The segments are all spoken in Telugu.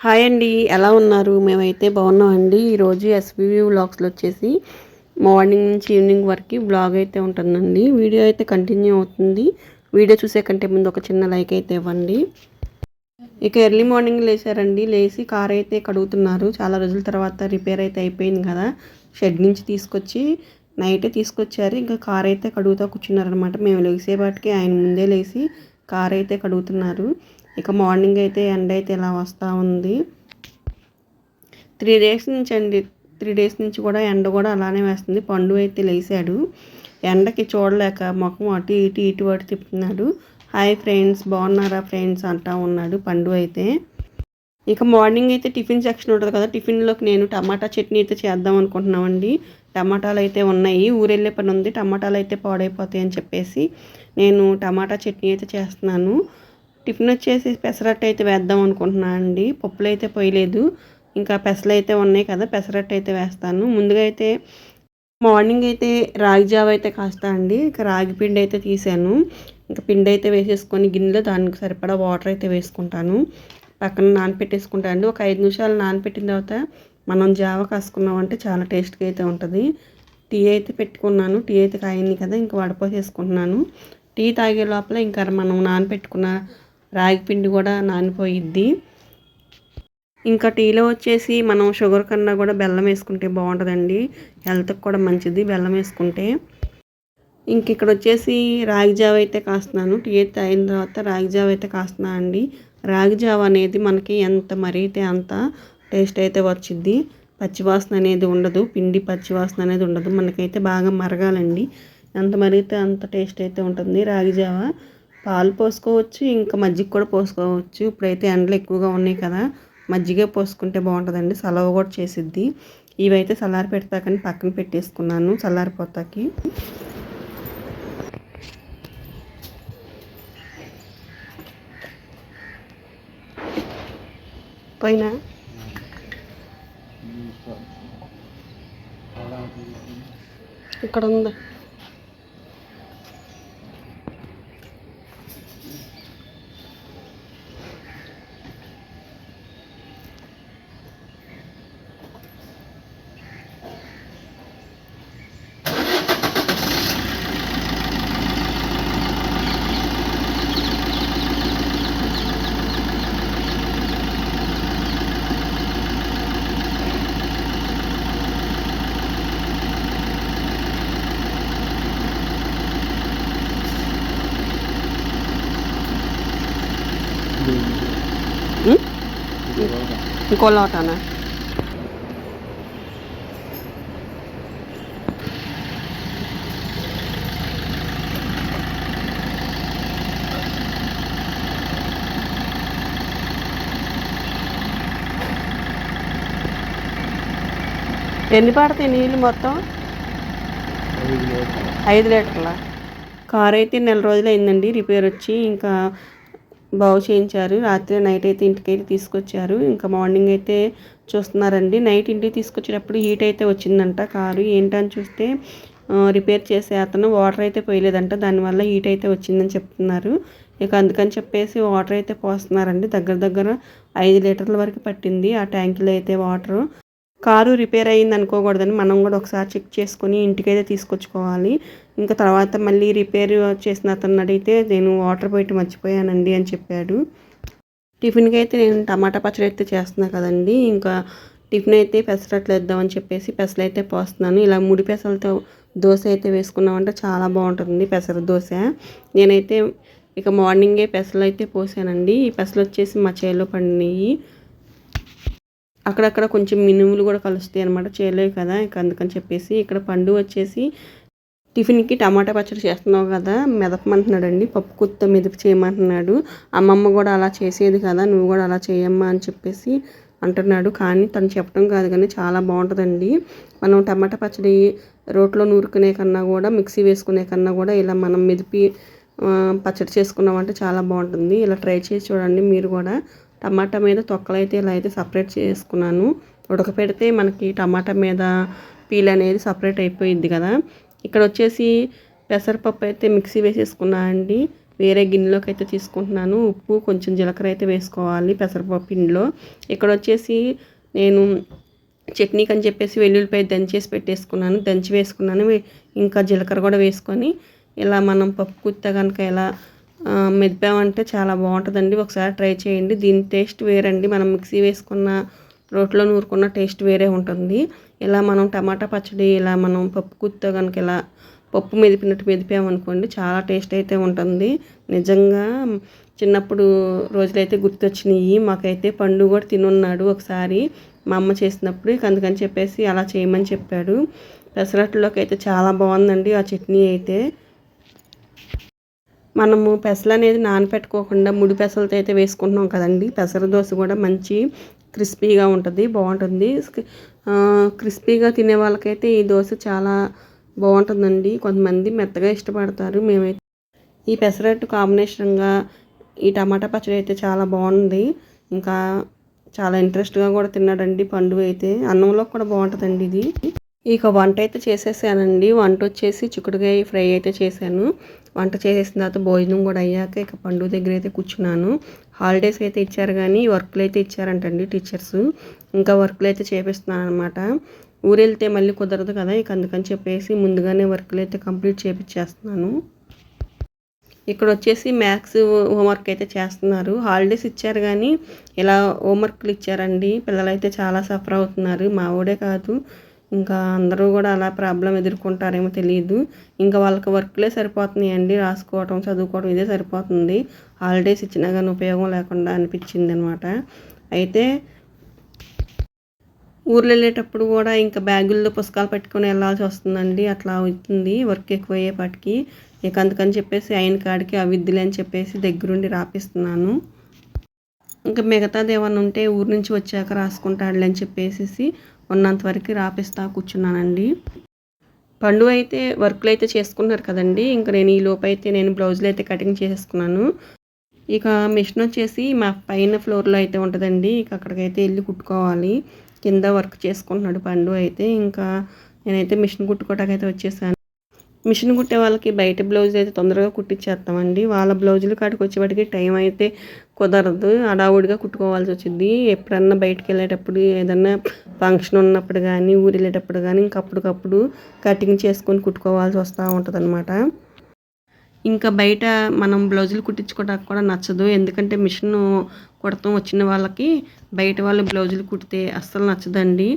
హాయ్ అండి ఎలా ఉన్నారు? మేమైతే బాగున్నామండి. ఈరోజు ఎస్పీవీ వ్లాగ్స్లో వచ్చేసి మార్నింగ్ నుంచి ఈవినింగ్ వరకు బ్లాగ్ అయితే ఉంటుందండి. వీడియో అయితే కంటిన్యూ అవుతుంది. వీడియో చూసే కంటే ముందు ఒక చిన్న లైక్ అయితే ఇవ్వండి. ఇక ఎర్లీ మార్నింగ్ లేచారండి. లేచి కార్ అయితే కడుగుతున్నారు. చాలా రోజుల తర్వాత రిపేర్ అయితే అయిపోయింది కదా. షెడ్ నుంచి తీసుకొచ్చి నైటే తీసుకొచ్చారు. ఇంకా కార్ అయితే కడుగుతూ కూర్చున్నారనమాట మేము లేసేపాటికి ఆయన ముందే లేచి కార్ అయితే కడుగుతున్నారు. ఇక మార్నింగ్ అయితే ఎండ అయితే ఇలా వస్తూ ఉంది. త్రీ డేస్ నుంచి అండి త్రీ డేస్ నుంచి కూడా ఎండ కూడా అలానే వేస్తుంది. పండు అయితే లేసాడు. ఎండకి చూడలేక ముఖం అటు ఇటు ఇటు అటు తిప్పుతున్నాడు. హాయ్ ఫ్రెండ్స్ బాగున్నారా ఫ్రెండ్స్ అంటా ఉన్నాడు పండు అయితే. ఇక మార్నింగ్ అయితే టిఫిన్ సెక్షన్ ఉంటుంది కదా టిఫిన్లోకి నేను టమాటా చట్నీ అయితే చేద్దాం అనుకుంటున్నామండి. టమాటాలు అయితే ఉన్నాయి. ఊరెళ్ళే పని ఉంది. టమాటాలు అయితే పాడైపోతాయి అని చెప్పేసి నేను టమాటా చట్నీ అయితే చేస్తున్నాను. టిఫిన్ వచ్చేసి పెసరట్టు అయితే వేద్దాం అనుకుంటున్నాను అండి. పప్పులు అయితే పోయలేదు. ఇంకా పెసలు అయితే ఉన్నాయి కదా పెసరట్టు అయితే వేస్తాను. ముందుగా అయితే మార్నింగ్ అయితే రాగి జావ అయితే కాస్తా అండి. ఇక రాగి పిండి అయితే తీసాను. ఇంకా పిండి అయితే వేసేసుకొని గిన్నెలో దానికి సరిపడా వాటర్ అయితే వేసుకుంటాను. పక్కన నానపెట్టేసుకుంటాను అండి. ఒక ఐదు నిమిషాలు నానపెట్టిన తర్వాత మనం జావ కాసుకున్నామంటే చాలా టేస్ట్గా అయితే ఉంటుంది. టీ అయితే పెట్టుకున్నాను. టీ అయితే కాయింది కదా ఇంకా వడపోసేసుకుంటున్నాను. టీ తాగే లోపల ఇంకా మనం నానపెట్టుకున్న రాగి పిండి కూడా నానిపోయిద్ది. ఇంకా టీలో వచ్చేసి మనం షుగర్ కన్నా కూడా బెల్లం వేసుకుంటే బాగుంటుందండి. హెల్త్కి కూడా మంచిది బెల్లం వేసుకుంటే. ఇంక ఇక్కడ వచ్చేసి రాగి జావ అయితే కాస్తున్నాను. టీ అయితే అయిన తర్వాత రాగి జావ అయితే కాస్తున్నా అండి. రాగి జావ అనేది మనకి ఎంత మరిగితే అంత టేస్ట్ అయితే వచ్చింది పచ్చివాసన అనేది ఉండదు. పిండి పచ్చివాసన అనేది ఉండదు. మనకైతే బాగా మరగాలండి. ఎంత మరిగితే అంత టేస్ట్ అయితే ఉంటుంది రాగి జావ. పాలు పోసుకోవచ్చు ఇంకా మజ్జిగ కూడా పోసుకోవచ్చు. ఇప్పుడైతే ఎండలు ఎక్కువగా ఉన్నాయి కదా మజ్జిగ పోసుకుంటే బాగుంటుందండి. సలవ కూడా చేసిద్ది. ఇవైతే సలారి పెడతాకని పక్కన పెట్టేసుకున్నాను చల్లారిపోతాకి పోయినా? ఇక్కడ ఉంది ఇంకో లోటానా ఎన్ని పడతాయి నీళ్ళు మొత్తం? ఐదు లీటర్ల. కార్ అయితే నెల రోజులు అయిందండి రిపేర్ వచ్చి ఇంకా బాగు చేయించారు. రాత్రి నైట్ అయితే ఇంటికి అయితే తీసుకొచ్చారు. ఇంకా మార్నింగ్ అయితే చూస్తున్నారండి. నైట్ ఇంటికి తీసుకొచ్చేటప్పుడు హీట్ అయితే వచ్చిందంట. కారు ఏంటని చూస్తే రిపేర్ చేసే అతను వాటర్ అయితే పోయలేదంట. దానివల్ల హీట్ అయితే వచ్చిందని చెప్తున్నారు. ఇక అందుకని చెప్పేసి వాటర్ అయితే పోస్తున్నారండి. దగ్గర దగ్గర ఐదు లీటర్ల వరకు పట్టింది ఆ ట్యాంకులో అయితే వాటర్. కారు రిపేర్ అయ్యింది అనుకోకూడదని మనం కూడా ఒకసారి చెక్ చేసుకొని ఇంటికైతే తీసుకొచ్చుకోవాలి. ఇంకా తర్వాత మళ్ళీ రిపేర్ చేసిన అతను అడిగితే నేను వాటర్ పోయి మర్చిపోయానండి అని చెప్పాడు. టిఫిన్కి అయితే నేను టమాటా పచ్చడి అయితే చేస్తున్నా కదండి. ఇంకా టిఫిన్ అయితే పెసరట్లు వేద్దామని చెప్పేసి పెసలు అయితే పోస్తున్నాను. ఇలా ముడి పెసలతో దోశ అయితే వేసుకున్నామంటే చాలా బాగుంటుంది పెసర దోశ. నేనైతే ఇక మార్నింగే పెసలు అయితే పోసానండి. ఈ పెసలు వచ్చేసి మా చేలో పండినవి అక్కడక్కడ కొంచెం మినుములు కూడా కలుస్తాయి అనమాట చేయలేవు కదా. ఇక అందుకని చెప్పేసి ఇక్కడ పండు వచ్చేసి టిఫిన్కి టమాటా పచ్చడి చేస్తున్నావు కదా మెదపమంటున్నాడండి. పప్పు కుత్త మెదపు చేయమంటున్నాడు. అమ్మమ్మ కూడా అలా చేసేది కదా నువ్వు కూడా అలా చేయమ్మా అని చెప్పేసి అంటున్నాడు. కానీ తను చెప్పడం కాదు కానీ చాలా బాగుంటుందండి. మనం టమాటా పచ్చడి రోట్లో నూరుకునే కన్నా కూడా మిక్సీ వేసుకునే కన్నా కూడా ఇలా మనం మెదిపి పచ్చడి చేసుకున్నామంటే చాలా బాగుంటుంది. ఇలా ట్రై చేసి చూడండి మీరు కూడా. టమాటా మీద తొక్కలు అయితే ఇలా అయితే సపరేట్ చేసుకున్నాను. ఉడకపెడితే మనకి టమాటా మీద పీల్ అనేది సపరేట్ అయిపోయింది కదా. ఇక్కడ వచ్చేసి పెసరపప్పు అయితే మిక్సీ వేసేసుకున్నా అండి. వేరే గిన్నెలోకి అయితే తీసుకుంటున్నాను. ఉప్పు కొంచెం జీలకర్ర అయితే వేసుకోవాలి పెసరపప్పు పిండిలో ఇక్కడ వచ్చేసి నేను చట్నీకి అని చెప్పేసి వెల్లుల్లిపాయ దంచేసి పెట్టేసుకున్నాను. దంచి వేసుకున్నాను. ఇంకా జీలకర్ర కూడా వేసుకొని ఇలా మనం పప్పు కుత్త కనుక ఇలా మెదిపామంటే చాలా బాగుంటుందండి. ఒకసారి ట్రై చేయండి. దీని టేస్ట్ వేరండి. మనం మిక్సీ వేసుకున్న రోట్లో నూరుకున్న టేస్ట్ వేరే ఉంటుంది. ఇలా మనం టమాటా పచ్చడి ఇలా మనం పప్పు కుత్తో కనుక ఇలా పప్పు మెదిపినట్టు మెదిపామనుకోండి చాలా టేస్ట్ అయితే ఉంటుంది. నిజంగా చిన్నప్పుడు రోజులైతే గుర్తొచ్చినాయి. మాకైతే పండు కూడా తినున్నాడు ఒకసారి. మా అమ్మ చేసినప్పుడు అందుకని చెప్పేసి అలా చేయమని చెప్పాడు. పెసరట్లోకి అయితే చాలా బాగుందండి ఆ చట్నీ అయితే. మనము పెసలు అనేది నానపెట్టుకోకుండా ముడి పెసలతో అయితే వేసుకుంటున్నాం కదండి. పెసర దోశ కూడా మంచి క్రిస్పీగా ఉంటుంది బాగుంటుంది. క్రిస్పీగా తినే వాళ్ళకైతే ఈ దోశ చాలా బాగుంటుందండి. కొంతమంది మెత్తగా ఇష్టపడతారు. మేమైతే ఈ పెసరట్టు కాంబినేషన్గా ఈ టమాటా పచ్చడి అయితే చాలా బాగుంది. ఇంకా చాలా ఇంట్రెస్ట్గా కూడా తిన్నాడండి పండు అయితే. అన్నంలో కూడా బాగుంటుందండి ఇది. ఇక వంట అయితే చేసేసానండి. వంట వచ్చేసి చిక్కుడుకాయ ఫ్రై అయితే చేశాను. వంట చేసేసిన తర్వాత భోజనం కూడా అయ్యాక ఇక పండుగ దగ్గర అయితే కూర్చున్నాను. హాలిడేస్ అయితే ఇచ్చారు కానీ వర్క్లు అయితే ఇచ్చారంటండి టీచర్స్ ఇంకా వర్క్లు అయితే చేపిస్తున్నాను అనమాట ఊరు వెళ్తే మళ్ళీ కుదరదు కదా ఇక అందుకని చెప్పేసి ముందుగానే వర్క్లు అయితే కంప్లీట్ చేపించేస్తున్నాను ఇక్కడ వచ్చేసి మ్యాథ్స్ హోంవర్క్ అయితే చేస్తున్నారు. హాలిడేస్ ఇచ్చారు కానీ ఇలా హోంవర్క్లు ఇచ్చారండి? పిల్లలైతే చాలా సఫర్ అవుతున్నారు. మా ఊడే కాదు. ఇంకా అందరూ కూడా అలా ప్రాబ్లం ఎదుర్కొంటారేమో తెలియదు ఇంకా వాళ్ళకి వర్క్లే సరిపోతున్నాయండి. రాసుకోవటం చదువుకోవడం ఇదే సరిపోతుంది. హాలిడేస్ ఇచ్చినా కానీ ఉపయోగం లేకుండా అనిపించింది అనమాట అయితే ఊర్లో వెళ్ళేటప్పుడు కూడా ఇంకా బ్యాగుల్లో పుస్తకాలు పెట్టుకొని వెళ్ళాల్సి వస్తుందండి. అట్లా అవుతుంది. వర్క్ ఎక్కువ అయ్యేపాటికి ఇక అందుకని చెప్పేసి ఆయన కాడికి అవిద్దులే అని చెప్పేసి దగ్గరుండి రాపిస్తున్నాను. ఇంకా మిగతాది ఏమన్నా ఉంటే ఊరు నుంచి వచ్చాక రాసుకుంటాడులే అని చెప్పేసి ఉన్నంత వరకు రాపిస్తా కూర్చున్నానండి. పండు అయితే వర్క్లు అయితే చేసుకున్నారు కదండి. ఇంకా నేను ఈ లోపు అయితే నేను బ్లౌజులు అయితే కటింగ్ చేసుకున్నాను ఇక మిషన్ వచ్చేసి మా పైన ఫ్లోర్లో అయితే ఉంటుందండి. ఇక అక్కడికైతే వెళ్ళి కుట్టుకోవాలి. కింద వర్క్ చేసుకుంటున్నాడు పండు అయితే. ఇంకా నేనైతే మిషన్ కుట్టుకోవడానికి అయితే వచ్చేసాను. మిషన్ కుట్టే వాళ్ళకి బయట బ్లౌజ్ అయితే తొందరగా కుట్టించేస్తామండి వాళ్ళ బ్లౌజులు కాడికి వచ్చేవాటికి టైం అయితే కుదరదు. అడావుడిగా కుట్టుకోవాల్సి వచ్చింది. ఎప్పుడన్నా బయటకు వెళ్ళేటప్పుడు ఏదన్నా ఫంక్షన్ ఉన్నప్పుడు కానీ ఊరు వెళ్ళేటప్పుడు కానీ ఇంకప్పటికప్పుడు కటింగ్ చేసుకొని కుట్టుకోవాల్సి వస్తూ ఉంటుంది అనమాట ఇంకా బయట మనం బ్లౌజులు కుట్టించుకోవడానికి కూడా నచ్చదు. ఎందుకంటే మిషన్ కుడతాం వచ్చిన వాళ్ళకి. బయట వాళ్ళు బ్లౌజులు కుడితే అస్సలు నచ్చదండి.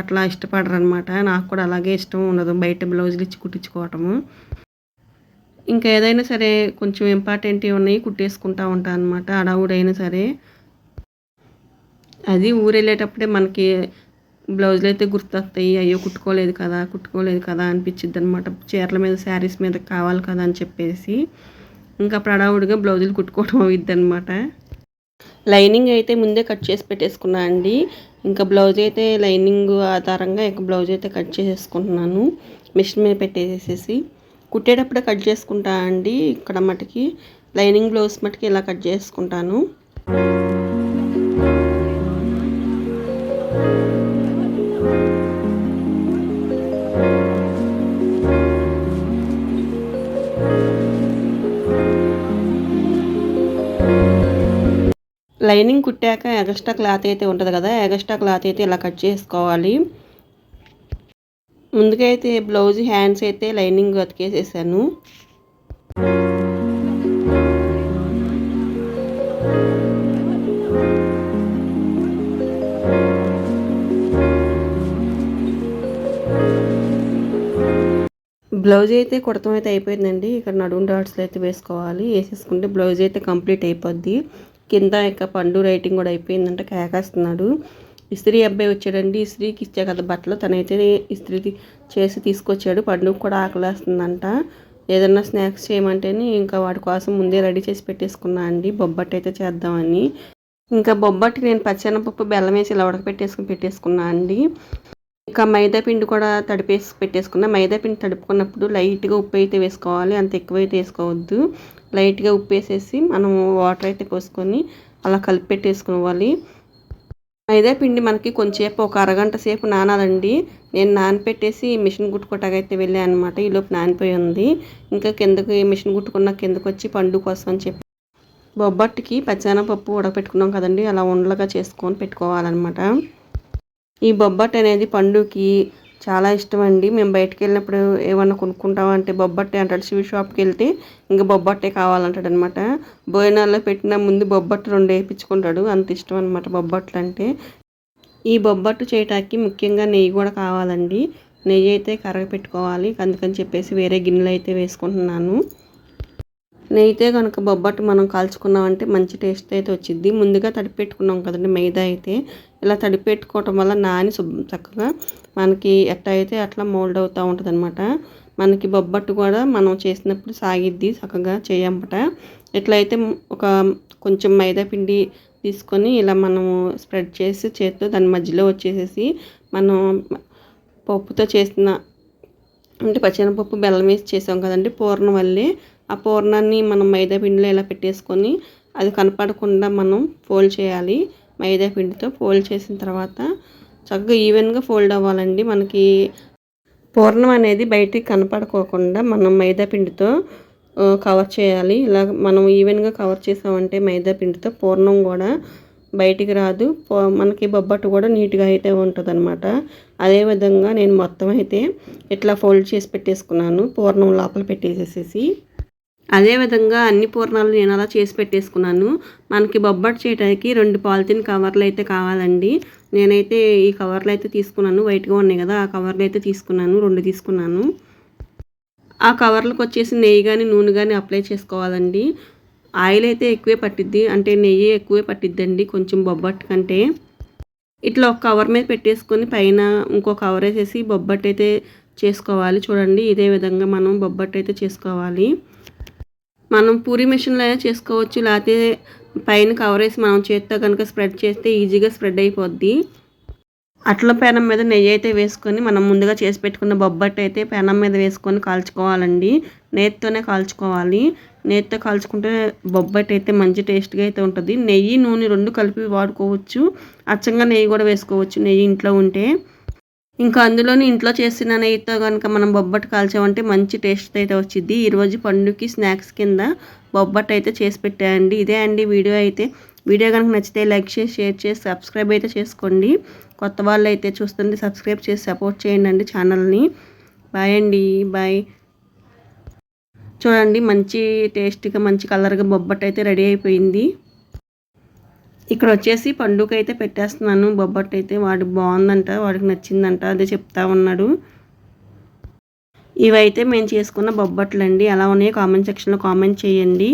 అట్లా ఇష్టపడరు అనమాట నాకు కూడా అలాగే ఇష్టం ఉండదు బయట బ్లౌజులు ఇచ్చి కుట్టించుకోవటము. ఇంకా ఏదైనా సరే కొంచెం ఇంపార్టెంట్ ఉన్నాయి కుట్టేసుకుంటా ఉంటాను అనమాట అడావుడైనా సరే. అది ఊరు వెళ్ళేటప్పుడే మనకి బ్లౌజులు అయితే గుర్తొస్తాయి అయ్యో కుట్టుకోలేదు కదా కుట్టుకోలేదు కదా అనిపించిద్ది అనమాట చీరల మీద శారీస్ మీద కావాలి కదా అని చెప్పేసి. ఇంకా అప్పుడు అడావుడిగా బ్లౌజులు కుట్టుకోవడం అవుద్ది అనమాట లైనింగ్ అయితే ముందే కట్ చేసి పెట్టేసుకున్నా అండి. ఇంకా బ్లౌజ్ అయితే లైనింగ్ ఆధారంగా ఇంకా బ్లౌజ్ అయితే కట్ చేసేసుకుంటున్నాను. మిషన్ మీద పెట్టేసేసి. కుట్టేటప్పుడే కట్ చేసుకుంటా అండి. ఇక్కడ మటుకి లైనింగ్ బ్లౌజ్ మటుకి ఇలా కట్ చేసుకుంటాను. లైనింగ్ కుట్టాక ఎగస్ట్రా క్లాత్ అయితే ఉంటుంది కదా ఎగస్ట్రా క్లాత్ అయితే ఇలా కట్ చేసుకోవాలి. ముందుగా అయితే బ్లౌజ్ హ్యాండ్స్ అయితే లైనింగ్ అతికేసేసాను. బ్లౌజ్ అయితే కుడతం అయితే అయిపోయిందండి. ఇక్కడ నడుము డాట్స్లో అయితే వేసుకోవాలి. వేసేసుకుంటే బ్లౌజ్ అయితే కంప్లీట్ అయిపోద్ది. కింద ఇక పండు రైటింగ్ కూడా అయిపోయిందంటే కేకేస్తున్నాడు. ఇస్త్రీ అబ్బాయి వచ్చాడండి. ఇస్త్రీకి ఇచ్చా కదా బట్టలు. తనైతే ఇస్త్రీ చేసి తీసుకొచ్చాడు. పండుగ కూడా ఆకలేస్తుందంట. ఏదన్నా స్నాక్స్ చేయమంటేనే ఇంకా వాడి కోసం ముందే రెడీ చేసి పెట్టేసుకున్నా అండి. బొబ్బట్టు అయితే చేద్దామని. ఇంకా బొబ్బట్టి నేను పచ్చెనపప్పు బెల్లం వేసి ఇలా ఉడకపెట్టేసుకుని పెట్టేసుకున్నా అండి. ఇంకా మైదా పిండి కూడా తడిపేసి పెట్టేసుకున్నా. మైదా పిండి తడుపుకున్నప్పుడు లైట్గా ఉప్పు అయితే వేసుకోవాలి. అంత ఎక్కువ అయితే వేసుకోవద్దు. లైట్గా ఉప్పు వేసేసి మనం వాటర్ అయితే పోసుకొని అలా కలిపి పెట్టేసుకోవాలి. మైదా పిండి మనకి కొంచెంసేపు ఒక అరగంట సేపు నానాలండి. నేను నానపెట్టేసి మిషన్ కుట్టుకోటాకైతే వెళ్ళాను అనమాట ఈలోపు నానిపోయి ఉంది. ఇంకా కిందకి మిషన్ కుట్టుకున్న కిందకు వచ్చి పండు కోసం అని చెప్పి బొబ్బట్టుకి పచ్చెనపప్పు ఉడకపెట్టుకున్నాం కదండి. అలా ఉండలుగా చేసుకొని పెట్టుకోవాలన్నమాట. ఈ బొబ్బట్టు అనేది పండుకి చాలా ఇష్టం అండి మేము బయటకు వెళ్ళినప్పుడు ఏమన్నా కొనుక్కుంటామంటే బొబ్బట్టే అంటాడు. శివ షాప్కి వెళ్తే ఇంకా బొబ్బట్టే కావాలంటాడు అనమాట భోజనాల్లో పెట్టిన ముందు బొబ్బట్టు రెండు వేయించుకుంటాడు. అంత ఇష్టం అనమాట బొబ్బట్లు అంటే ఈ బొబ్బట్టు చేయటానికి ముఖ్యంగా నెయ్యి కూడా కావాలండి. నెయ్యి అయితే కరగ పెట్టుకోవాలి. అందుకని చెప్పేసి వేరే గిన్నెలు అయితే వేసుకుంటున్నాను. నెయ్యితే కనుక బొబ్బట్టు మనం కాల్చుకున్నామంటే మంచి టేస్ట్ అయితే వచ్చింది ముందుగా తడిపెట్టుకున్నాం కదండి మైదా అయితే. ఇలా తడిపెట్టుకోవటం వల్ల నాని చక్కగా మనకి ఎట్లా అయితే అట్లా మోల్డ్ అవుతూ ఉంటుంది అనమాట మనకి బొబ్బట్టు కూడా మనం చేసినప్పుడు సాగిద్ది చక్కగా చేయంపట. ఎట్లయితే ఒక కొంచెం మైదా పిండి తీసుకొని ఇలా మనము స్ప్రెడ్ చేసి చేతితో దాని మధ్యలో వచ్చేసేసి మనం పప్పుతో చేసిన అంటే పచ్చెనపప్పు బెల్లం వేసి చేసాం కదండి పూర్ణం వల్లే ఆ పూర్ణాన్ని మనం మైదాపిండిలో ఇలా పెట్టేసుకొని అది కనపడకుండా మనం ఫోల్డ్ చేయాలి. మైదా పిండితో ఫోల్డ్ చేసిన తర్వాత చక్కగా ఈవెన్గా ఫోల్డ్ అవ్వాలండి. మనకి పూర్ణం అనేది బయటికి కనపడుకోకుండా మనం మైదాపిండితో కవర్ చేయాలి. ఇలా మనం ఈవెన్గా కవర్ చేసామంటే మైదా పిండితో పూర్ణం కూడా బయటికి రాదు. మనకి బొబ్బట్టు కూడా నీట్గా అయితే ఉంటుంది అనమాట అదేవిధంగా నేను మొత్తం అయితే ఇట్లా ఫోల్డ్ చేసి పెట్టేసుకున్నాను. పూర్ణం లోపల పెట్టేసేసేసి. అదేవిధంగా అన్ని పూర్ణాలు నేను అలా చేసి పెట్టేసుకున్నాను. మనకి బొబ్బట్ చేయడానికి రెండు పాలిథిన్ కవర్లు అయితే కావాలండి. నేనైతే ఈ కవర్లు అయితే తీసుకున్నాను. వైట్గా ఉన్నాయి కదా ఆ కవర్లు అయితే తీసుకున్నాను. రెండు తీసుకున్నాను. ఆ కవర్లకు వచ్చేసి నెయ్యి కానీ నూనె కానీ అప్లై చేసుకోవాలండి. ఆయిల్ అయితే ఎక్కువే పట్టిద్ది. అంటే నెయ్యి ఎక్కువే పట్టిద్దండి కొంచెం బొబ్బట్ కంటే. ఇట్లా ఒక కవర్ మీద పెట్టేసుకొని పైన ఇంకో కవర్ వేసేసి బొబ్బట్ అయితే చేసుకోవాలి. చూడండి ఇదే విధంగా మనం బొబ్బట్ అయితే చేసుకోవాలి. మనం పూరి మిషన్లో చేసుకోవచ్చు. లేకపోతే పైన కవర్ వేసి మనం చేత్తో కనుక స్ప్రెడ్ చేస్తే ఈజీగా స్ప్రెడ్ అయిపోద్ది. అట్ల పెనం మీద నెయ్యి అయితే వేసుకొని మనం ముందుగా చేసి పెట్టుకున్న బొబ్బట్టు అయితే పెనం మీద వేసుకొని కాల్చుకోవాలండి. నేతితోనే కాల్చుకోవాలి. నేతితో కాల్చుకుంటే బొబ్బట్టు అయితే మంచి టేస్ట్గా అయితే ఉంటుంది. నెయ్యి నూనె రెండు కలిపి వాడుకోవచ్చు. అచ్చంగా నెయ్యి కూడా వేసుకోవచ్చు. నెయ్యి ఇంట్లో ఉంటే. ఇంకా అందులోని ఇంట్లో చేసిన నెయ్యితో కనుక మనం బొబ్బట్టు కాల్చామంటే మంచి టేస్ట్ అయితే వచ్చింది ఈరోజు పండుకి స్నాక్స్ కింద బొబ్బట్టు అయితే చేసి పెట్టాయండి ఇదే అండి వీడియో అయితే. వీడియో కనుక నచ్చితే లైక్ చేసి షేర్ చేసి సబ్స్క్రైబ్ అయితే చేసుకోండి. కొత్త వాళ్ళు అయితే చూస్తుంటే సబ్స్క్రైబ్ చేసి సపోర్ట్ చేయండి అండి ఛానల్ని. బాయ్ అండి. బాయ్. చూడండి మంచి టేస్ట్గా మంచి కలర్గా బొబ్బట్టు అయితే రెడీ అయిపోయింది. ఇక్కడ వచ్చేసి పండుగ అయితే పెట్టేస్తున్నాను. బొబ్బట్టు అయితే వాడు బాగుందంట వాడికి నచ్చిందంట అదే చెప్తా ఉన్నాడు. ఇవైతే మేము చేసుకున్న బొబ్బట్లు అండి ఎలా ఉన్నాయో కామెంట్ సెక్షన్లో కామెంట్ చేయండి.